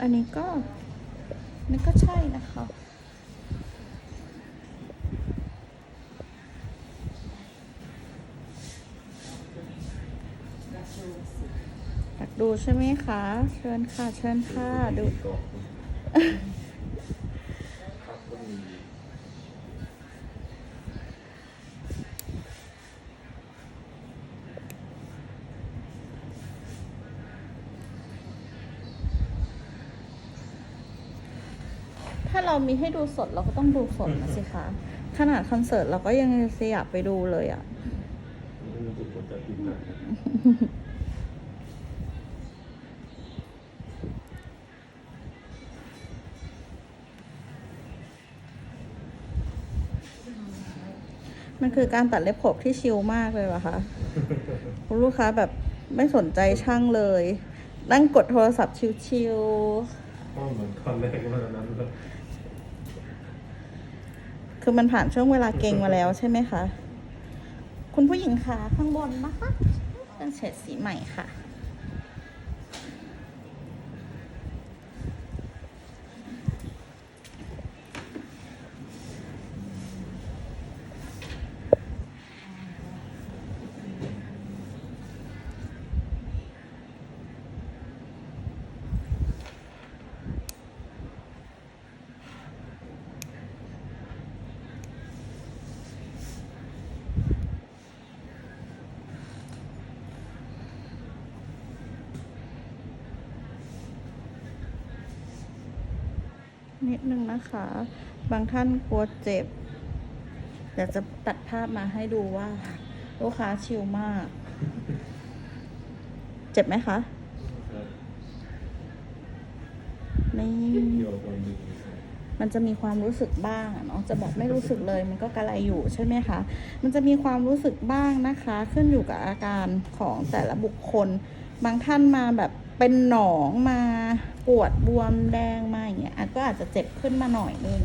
อันนี้ก็นี่ก็ใช่นะคะอยากดูใช่ไหมคะ เชิญค่ะ เชิญค่ะ ดู ก่อนครับก็มี ถ้าเรามีให้ดูสดเราก็ต้องดูสดนะสิคะ ขนาดคอนเสิร์ตเราก็ยังสยากไปดูเลยอะ่ะไม่รู้สึกว่าจะติดหนักนะมันคือการตัดเล็บขบที่ชิลมากเลยเหรอคะคุณลูกค้าแบบไม่สนใจช่างเลย นั่งกดโทรศัพท์ชิลก็เหมือนตอนแรกว่าตอนนั้นก็ๆ คือมันผ่านช่วงเวลาเก่งมาแล้วใช่ไหมคะ คุณผู้หญิงคะข้างบนนะคะเป็นเฉดสีใหม่ค่ะ นิดนึงนะคะ บางท่านกลัวเจ็บเดี๋ยวจะตัดภาพมาให้ดูว่า ลูกค้าชิลมาก เจ็บไหมคะ นี่ มันจะมีความรู้สึกบ้างเนาะ จะบอกไม่รู้สึกเลย มันก็กระไรอยู่ใช่ไหมคะ มันจะมีความรู้สึกบ้างนะคะ ขึ้นอยู่กับอาการของแต่ละบุคคล บางท่านมาแบบเป็นหนองมาปวดบวมแดงมาอย่างเงี้ยก็อาจจะเจ็บขึ้นมาหน่อยนึง